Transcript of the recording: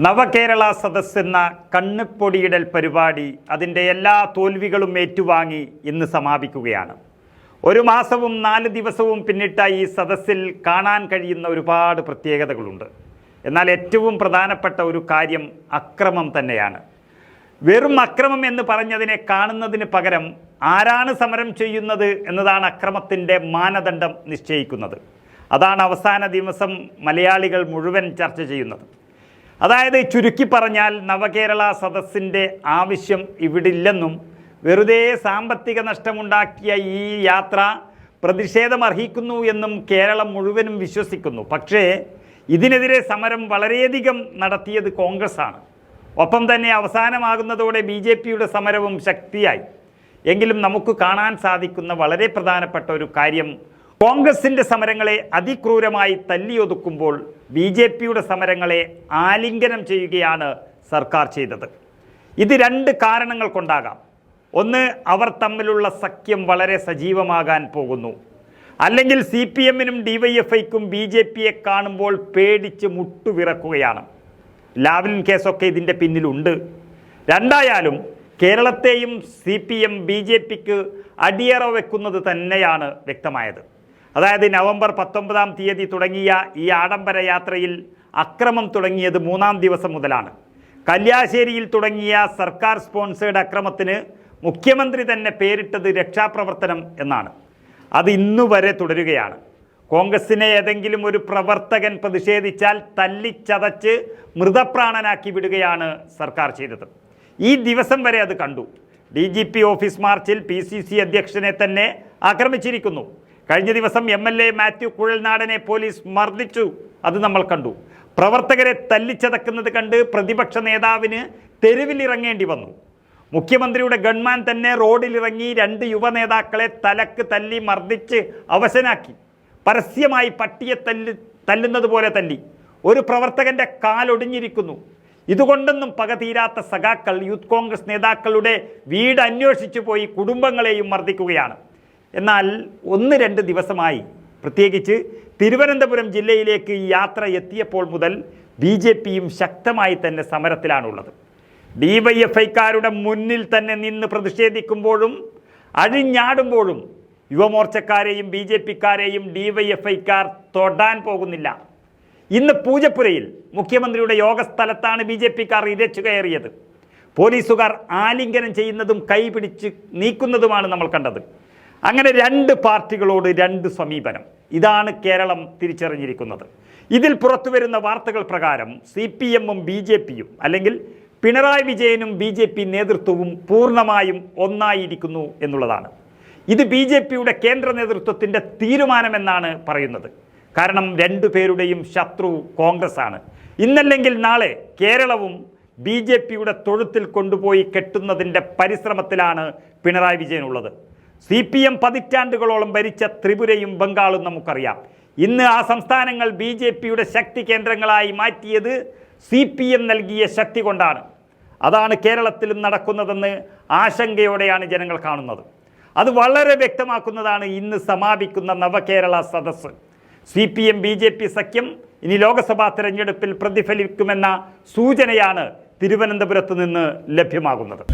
നവകേരള സദസ് എന്ന കണ്ണുപൊടിയിടൽ പരിപാടി അതിന്റെ എല്ലാ തോൽവികളും ഏറ്റുവാങ്ങി ഇന്ന് സമാപിക്കുകയാണ്. ഒരു മാസവും നാല് ദിവസവും പിന്നിട്ട ഈ സദസ്സിൽ കാണാൻ കഴിയുന്ന ഒരുപാട് പ്രത്യേകതകളുണ്ട്. എന്നാൽ ഏറ്റവും പ്രധാനപ്പെട്ട ഒരു കാര്യം അക്രമം തന്നെയാണ്. വെറും അക്രമം എന്ന് പറഞ്ഞതിനെ കാണുന്നതിന് പകരം ആരാണ് സമരം ചെയ്യുന്നത് എന്നതാണ് അക്രമത്തിന്റെ മാനദണ്ഡം നിശ്ചയിക്കുന്നത്. അതാണ് അവസാന ദിവസം മലയാളികൾ മുഴുവൻ ചർച്ച ചെയ്യുന്നത്. അതായത് ചുരുക്കി പറഞ്ഞാൽ നവകേരള സദസ്സിന്റെ ആവശ്യം ഇവിടില്ലെന്നും വെറുതെ സാമ്പത്തിക നഷ്ടമുണ്ടാക്കിയ ഈ യാത്ര പ്രതിഷേധം അർഹിക്കുന്നു എന്നും കേരളം മുഴുവനും വിശ്വസിക്കുന്നു. പക്ഷേ ഇതിനെതിരെ സമരം വളരെയധികം നടത്തിയത് കോൺഗ്രസ് ആണ് ഒപ്പം തന്നെ അവസാനമാകുന്നതോടെ ബി ജെ പിയുടെ സമരവും ശക്തിയായി. എങ്കിലും നമുക്ക് കാണാൻ സാധിക്കുന്ന വളരെ പ്രധാനപ്പെട്ട ഒരു കാര്യം കോൺഗ്രസിന്റെ സമരങ്ങളെ അതിക്രൂരമായി തല്ലിയൊതുക്കുമ്പോൾ ബി ജെ പിയുടെ സമരങ്ങളെ ആലിംഗനം ചെയ്യുകയാണ് സർക്കാർ ചെയ്തത്. ഇത് രണ്ട് കാരണങ്ങൾ കൊണ്ടാകാം. ഒന്ന് അവർ തമ്മിലുള്ള സഖ്യം വളരെ സജീവമാകാൻ പോകുന്നു. അല്ലെങ്കിൽ സി പി എമ്മിനും ഡി വൈ എഫ് ഐക്കും ബി ജെ പിയെ കാണുമ്പോൾ പേടിച്ച് മുട്ടുവിറക്കുകയാണ്. ലാവ്ലിൻ കേസൊക്കെ ഇതിന്റെ പിന്നിലുണ്ട്. രണ്ടായാലും കേരളത്തെയും C P M B J പിക്ക് അടിയറ വെക്കുന്നത് തന്നെയാണ് വ്യക്തമായത്. അതായത് നവംബർ പത്തൊമ്പതാം തീയതി തുടങ്ങിയ ഈ ആഡംബര യാത്രയിൽ അക്രമം തുടങ്ങിയത് മൂന്നാം ദിവസം മുതലാണ്. കല്യാശ്ശേരിയിൽ തുടങ്ങിയ സർക്കാർ സ്പോൺസേഡ് അക്രമത്തിന് മുഖ്യമന്ത്രി തന്നെ പേരിട്ടത് രക്ഷാപ്രവർത്തനം എന്നാണ്. അത് ഇന്നുവരെ തുടരുകയാണ്. കോൺഗ്രസിനെ ഏതെങ്കിലും ഒരു പ്രവർത്തകൻ പ്രതിഷേധിച്ചാൽ തല്ലിച്ചതച്ച് മൃതപ്രാണനാക്കി വിടുകയാണ് സർക്കാർ ചെയ്തത്. ഈ ദിവസം വരെ അത് കണ്ടു. ഡി ഓഫീസ് മാർച്ചിൽ പി അധ്യക്ഷനെ തന്നെ ആക്രമിച്ചിരിക്കുന്നു. കഴിഞ്ഞ ദിവസം എം എൽ എ മാത്യു കുഴൽനാടനെ പോലീസ് മർദ്ദിച്ചു. അത് നമ്മൾ കണ്ടു. പ്രവർത്തകരെ തല്ലിച്ചതക്കുന്നത് കണ്ട് പ്രതിപക്ഷ നേതാവിന് തെരുവിലിറങ്ങേണ്ടി വന്നു. മുഖ്യമന്ത്രിയുടെ ഗൺമാൻ തന്നെ റോഡിലിറങ്ങി രണ്ട് യുവ നേതാക്കളെ തലക്ക് തല്ലി മർദ്ദിച്ച് അവശനാക്കി. പരസ്യമായി പട്ടിയെ തല്ലി തല്ലുന്നത് പോലെ തല്ലി. ഒരു പ്രവർത്തകന്റെ കാലൊടിഞ്ഞിരിക്കുന്നു ഇതുകൊണ്ടൊന്നും പക തീരാത്ത സഖാക്കൾ യൂത്ത് കോൺഗ്രസ് നേതാക്കളുടെ വീട് അന്വേഷിച്ചു പോയി കുടുംബങ്ങളെയും മർദ്ദിക്കുകയാണ്. എന്നാൽ ഒന്ന് രണ്ട് ദിവസമായി പ്രത്യേകിച്ച് തിരുവനന്തപുരം ജില്ലയിലേക്ക് യാത്ര എത്തിയപ്പോൾ മുതൽ ബി ജെ പിയും ശക്തമായി തന്നെ സമരത്തിലാണുള്ളത്. ഡി വൈ എഫ് ഐക്കാരുടെ മുന്നിൽ തന്നെ നിന്ന് പ്രതിഷേധിക്കുമ്പോഴും അഴിഞ്ഞാടുമ്പോഴും യുവമോർച്ചക്കാരെയും ബി ജെ പിക്കാരെയും ഡി വൈ എഫ് ഐക്കാർ തൊടാൻ പോകുന്നില്ല. ഇന്ന് പൂജപ്പുരയിൽ മുഖ്യമന്ത്രിയുടെ യോഗസ്ഥലത്താണ് ബി ജെ പിക്കാർ ഇരച്ചു കയറിയത്. പോലീസുകാർ ആലിംഗനം ചെയ്യുന്നതും കൈപിടിച്ച് നീക്കുന്നതുമാണ് നമ്മൾ കണ്ടത്. അങ്ങനെ രണ്ട് പാർട്ടികളോട് രണ്ട് സമീപനം. ഇതാണ് കേരളം തിരിച്ചറിഞ്ഞിരിക്കുന്നത്. ഇതിൽ പുറത്തു വരുന്ന വാർത്തകൾ പ്രകാരം സി പി എമ്മും ബി ജെ പിയും അല്ലെങ്കിൽ പിണറായി വിജയനും ബി ജെ പി നേതൃത്വവും പൂർണമായും ഒന്നായിരിക്കുന്നു എന്നുള്ളതാണ്. ഇത് ബി ജെ പിയുടെ കേന്ദ്ര നേതൃത്വത്തിന്റെ തീരുമാനമെന്നാണ് പറയുന്നത്. കാരണം രണ്ടു പേരുടെയും ശത്രു കോൺഗ്രസ് ആണ് ഇന്നല്ലെങ്കിൽ നാളെ കേരളവും ബി ജെ പിയുടെ തൊഴുത്തിൽ കൊണ്ടുപോയി കെട്ടുന്നതിന്റെ പരിശ്രമത്തിലാണ് പിണറായി വിജയനുള്ളത് സി പി എം പതിറ്റാണ്ടുകളോളം ഭരിച്ച ത്രിപുരയും ബംഗാളും നമുക്കറിയാം. ഇന്ന് ആ സംസ്ഥാനങ്ങൾ ബി ജെ പിയുടെ ശക്തി കേന്ദ്രങ്ങളായി മാറ്റിയത് സി പി എം നൽകിയ ശക്തി കൊണ്ടാണ്. അതാണ് കേരളത്തിലും നടക്കുന്നതെന്ന് ആശങ്കയോടെയാണ് ജനങ്ങൾ കാണുന്നത്. അത് വളരെ വ്യക്തമാക്കുന്നതാണ് ഇന്ന് സമാപിക്കുന്ന Navakerala Sadas. C P M B J P സഖ്യം ഇനി ലോക്സഭാ തെരഞ്ഞെടുപ്പിൽ പ്രതിഫലിക്കുമെന്ന സൂചനയാണ് തിരുവനന്തപുരത്ത് നിന്ന് ലഭ്യമാകുന്നത്.